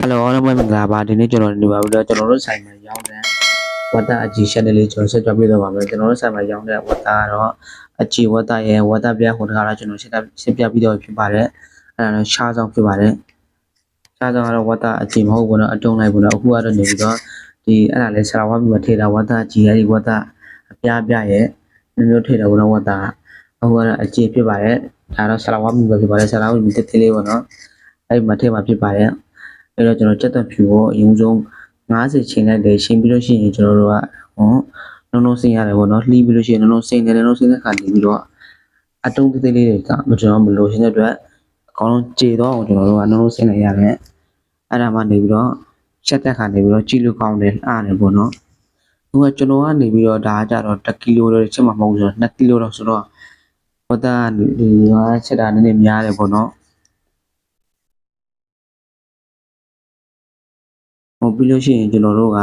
ဟယ်လိုအားလုံးပဲမင်္ဂလာပါဒီနေ့ကျွန်တော်ဒီပါပြီးတော့ကျွန်တော်တို့ဆိုင်မှာရောင်းတဲ့ဝတ်တာအကြီးရှက်တယ်လေးကျွန်တော်ဆက်ကြပြတော့ပါမယ်ကျွန်တော်တို့ဆိုင်မှာရောင်းတဲ့ဝတ်တာကတော့အကြီးဝတ်တာရဲ့ဝတ်တာပြဟိုတခါတော့ကျွန်တော်ဆက်ဆက်ပြပြီးတော့ဖြစ်ပါတယ်အဲ့ဒါတော့ရှားဆောင်ဖြစ်ပါတယ်ရှားဆောင်ကတော့ဝတ်တာအကြီးမဟုတ်ဘူးနော်အတုံးလိုက်ဘူးနော်အခုကတော့နေပြီးတော့ဒီအဲ့ဒါလေးဆရာဝါပြီးမှထေတာဝတ်တာအကြီးရဲ့ဒီဝတ်တာအပြားပြရဲ့မျိုးမျိုးထေတာဘူးနော်ဝတ်တာအခုကတော့အကြီးဖြစ်ပါတယ်ဒါတော့ဆရာဝါပြီးမှဖြစ်ပါတယ်ဆရာဝါပြီးတက်သေးလေးပေါ့နော်အဲ့ဒီမှာထဲမှာဖြစ်ပါတယ် အဲ့တော့ကျွန်တော်ကြက်တက်ဖြူကိုအရင်ဆုံး90ချိန်လိုက်တယ်ချိန်ပြီးလို့ရှိရင်ကျွန်တော်တို့ကဟောလုံးလုံးစင်းရတယ်ပေါ့နော်လှီးပြီးလို့ရှိရင်လုံးလုံးစင်းတယ်လုံးလုံးစင်းတဲ့ခါနေပြီးတော့အတုံးသေးသေးလေးတွေကမကျွန်တော်မလို့ရှင်းတဲ့အတွက်အကောင်လုံးကြေတော့အောင်ကျွန်တော်တို့ကလုံးလုံးစင်းလိုက်ရတယ်အဲ့ဒါမှနေပြီးတော့ချက်တက်ခါနေပြီးတော့ကြည့်လို့ကောင်းတယ်အားတယ်ပေါ့နော်သူကကျွန်တော်ကနေပြီးတော့ဒါကကြတော့1ကီလိုတော့ချက်မှမဟုတ်ဘူးဆိုတော့2ကီလိုတော့ဆိုတော့ဘာသာဒီဟာချက်တာနည်းနည်းများတယ်ပေါ့နော် ဟိုပြီးလို့ရှိရင်ကျွန်တော်တို့က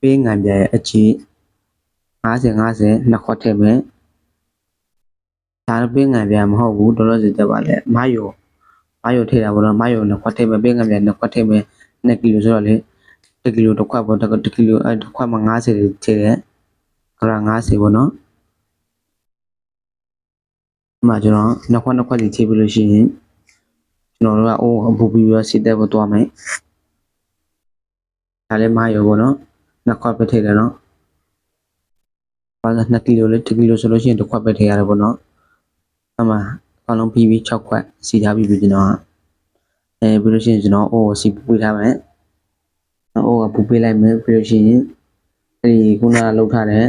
ပေးငံပြရဲ့အချီ50 50နှစ်ခွက်ထည့်မယ်ဒါတော့ပေးငံပြမဟုတ်ဘူးတော်တော်စီတက်ပါလေမယိုမယိုထည့်တာပေါ့နော်မယိုနှစ်ခွက်ထည့်မယ်ပေးငံပြနှစ်ခွက်ထည့်မယ်2ကီလိုဆိုတော့လေ1ကီလိုတစ်ခွက်ပေါ့1ကီလိုအဲတစ်ခွက်မှာ90ထည့်တယ်ဂရမ်90ပေါ့နော်အမှကျွန်တော်နှစ်ခွက်နှစ်ခွက်စီထည့်ပြီးလို့ရှိရင်ကျွန်တော်တို့ကအိုးအပူပြီးတော့စီတက်ဖို့သွားမယ် ဒါလည်းမရောပေါ့နော်နှစ်ခွက်ပဲထည့်တယ်နော်ဘာလို့2ကီလိုလဲ1ကီလိုဆိုလို့ရှိရင်တစ်ခွက်ပဲထည့်ရတယ်ပေါ့နော်အမှအလုံးပြီးပြီး6ခွက်စီထားပြီးပြီကျွန်တော်ကအဲပြီးလို့ရှိရင်ကျွန်တော်အိုးကိုစီပူပေးထားမယ်အိုးကပူပေးလိုက်မယ်ပြီးလို့ရှိရင်အဲဒီခုနကလှုပ်ထားတဲ့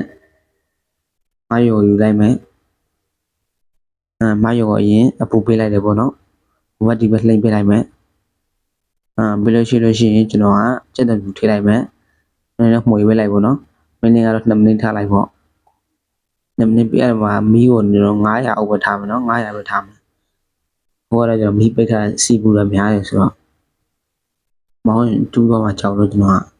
မယောယူလိုက်မယ်အဲမယောကိုအရင်အပူပေးလိုက်တယ်ပေါ့နော်ဘတ်ဒီဘက်လှိမ့်ပေးလိုက်မယ် အာပြီးလို့ရှိလို့ရှိရင်ကျွန်တော်ကစက်တပြူထည့်လိုက်မယ်နည်းနည်းမှွေပေးလိုက်ပေါ့နော်မိနစ်ကတော့2မိနစ်ထားလိုက်ပေါ့2မိနစ်ပြအဲ့မှာမီးကိုကျွန်တော်900အောက်ပဲထားမယ်နော်900ပဲထားမယ်ဟိုကတော့ကျွန်တော်မီးပိတ်ထားစီပူလည်းများတယ်ဆိုတော့မောင်းရင်တူးတော့မှကြောက်လို့ကျွန်တော်က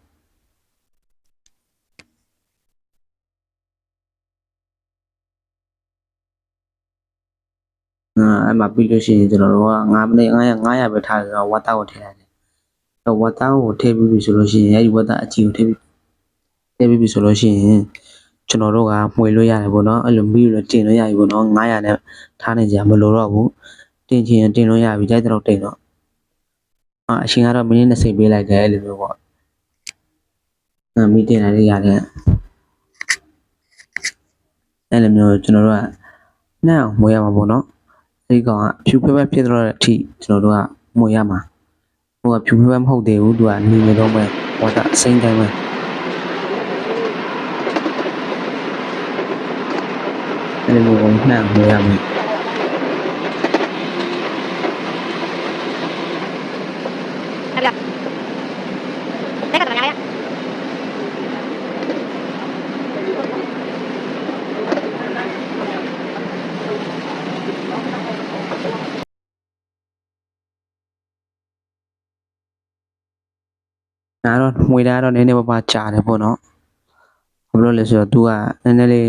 အာအဲ့မှာပြီးလို့ရှိရင်ကျွန်တော်တို့က9မိနစ်900 900ပဲထားတယ်ဆိုတော့ဝတ်တောက်ကိုထည့်လိုက်တယ် တော့ဝတ်သားကိုထည့်ပြီးပြီဆိုလို့ရှိရင်အဲဒီဝတ်သားအကြီးကိုထည့်ပြီးထည့်ပြီးပြီဆိုလို့ရှိရင်ကျွန်တော်တို့ကမှွေလို့ရတယ်ပေါ့နော်အဲ့လိုမီးလို့တင်လို့ရပြီပေါ့နော်900နဲ့ထားနေကြမလို့တော့ဘူးတင်ချင်ရင်တင်လို့ရပြီတိုက်တော့တင်တော့အာအရှင်ကတော့မိနစ်20ပေးလိုက်တယ်အဲ့လိုမျိုးပေါ့အဲမီးတင်လိုက်ရတယ်အဲ့လိုမျိုးကျွန်တော်တို့ကနှောက်မှွေရမှာပေါ့နော်အဲ့ဒီကောင်ကဖြူဖက်ဖက်ဖြစ်တော့တဲ့အထိကျွန်တော်တို့ကမှွေရမှာ ဟိုကဖြူဖက်မဟုတ်သေးဘူးသူကနေနေတော့မဲ့ဟောတာအစိမ့်တိုင်းပဲအဲ့ဒီလိုကိုနှံ့နေရမယ် ဒါတော့မှွေတာတော့နည်းနည်းပါးပါးကြာတယ်ပေါ့နော်ဘာလို့လဲဆိုတော့ तू ကနည်းနည်းလေး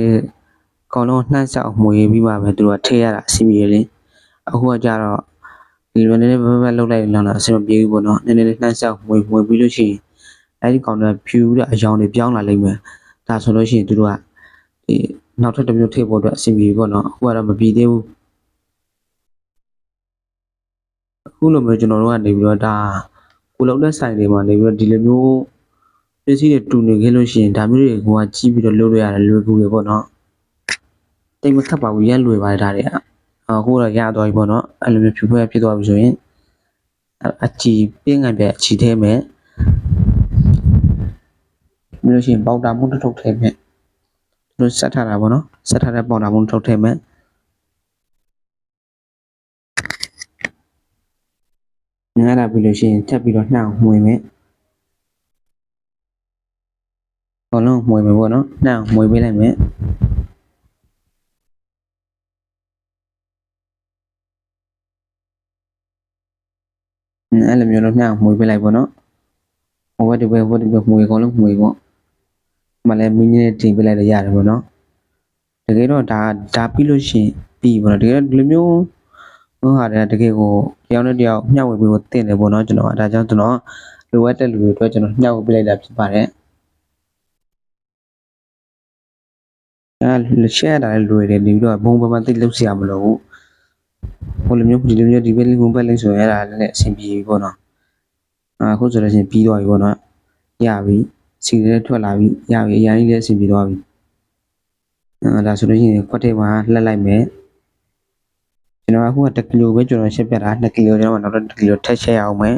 အကောင်လုံးနှမ်းဆောက်မှွေပြီးမှပဲ तू ကထိရတာအစီပြေလေအခုကကြတော့ဒီလိုနည်းနည်းဘက်ဘက်လှုပ်လိုက်လောက်တော့အဆင်မပြေဘူးပေါ့နော်နည်းနည်းလေးနှမ်းဆောက်မှွေမှွေပြီးလို့ရှိရင်အဲ့ဒီကောင်တွေကဖြူတဲ့အယောင်တွေပြောင်းလာလိမ့်မယ်ဒါဆိုလို့ရှိရင် तू တို့ကဒီနောက်ထပ်တစ်မျိုးထိဖို့အတွက်အဆင်ပြေပြီပေါ့နော်အခုကတော့မပြေသေးဘူးအခုလိုမျိုးကျွန်တော်တို့ကနေပြီးတော့ဒါ ကိုလောက်တဲ့ဆိုင်တွေမှာနေပြီးတော့ဒီလိုမျိုးပစ္စည်းတွေတူနေခဲ့လို့ရှိရင်ဒါမျိုးတွေကိုကကြီးပြီးတော့လုပ်လို့ရတယ်လွယ်ကူတယ်ပေါ့နော်တိတ်မခတ်ပါဘူးရက်လွယ်ပါတယ်ဒါတွေကအခုတော့ရသွားပြီပေါ့နော်အဲ့လိုမျိုးဖြူဖွဲဖြစ်သွားပြီဆိုရင်အချီပြင်းငံပြအချီထဲမယ်ပြီးလို့ရှိရင်ပေါတာမှုတစ်ထုပ်ထဲမယ်တို့ဆက်ထားတာပေါ့နော်ဆက်ထားတဲ့ပေါတာမှုတစ်ထုပ်ထဲမ ငါးတာပြီးလို့ရှိရင်ထပ်ပြီးတော့နှောက်မှွေမယ်အကုန်လုံးမှွေမယ်ပေါ့နော်နှောက်မှွေပေးလိုက်မယ်အဲ့လိုမျိုးတော့နှောက်မှွေပေးလိုက်ပေါ့နော်ဟိုဘက်ဒီဘက်ဟိုဘက်ဒီဘက်မှွေအကုန်လုံးမှွေပေါ့မလဲမင်းကြီးနဲ့တင်ပေးလိုက်လည်းရတယ်ပေါ့နော်တကယ်တော့ဒါဒါပြီးလို့ရှိရင်ပြီးပေါ့နော်တကယ်တော့ဒီလိုမျိုး ဟိုဟာတဲ့တကယ်ကိုတယောက်နဲ့တယောက်မျှဝေပေးဖို့တင့်တယ်ပေါ့နော်ကျွန်တော်အဲဒါကြောင့်ကျွန်တော်လိုအပ်တဲ့လူတွေအတွက်ကျွန်တော်မျှဝေပေးလိုက်တာဖြစ်ပါတယ်အဲ share တာလည်းလွယ်တယ်ပြီးတော့ဘုံဘမသိလောက်စရာမလိုဘူးဟိုလိုမျိုးဒီလိုမျိုးဒီဘက်လေးဘုံဘက်လေးဆိုရင်အဲ့ဒါလည်းအဆင်ပြေပြီပေါ့နော်အခုဆိုလို့ရှိရင်ပြီးသွားပြီပေါ့နော်ရပြီစီရဲထွက်လာပြီရပြီအရင်ကြီးလည်းအဆင်ပြေသွားပြီအဲဒါဆိုလို့ရှိရင်ခွက်ထဲမှာလှက်လိုက်မယ် ကျွန်တော်အခုက1ကီလိုပဲကျွန်တော်ရှက်ပြတာ2ကီလိုကျွန်တော်နောက်တော့1ကီလိုထပ်ရှက်ရအောင်မယ်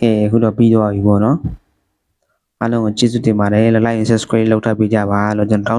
ကဲအခုတော့ပြီးသွားပြီပေါ့နော်အားလုံးကိုကျေးဇူးတင်ပါတယ် like and subscribe လုပ်ထားပေးကြပါလို့ကျွန်တော်တောင်း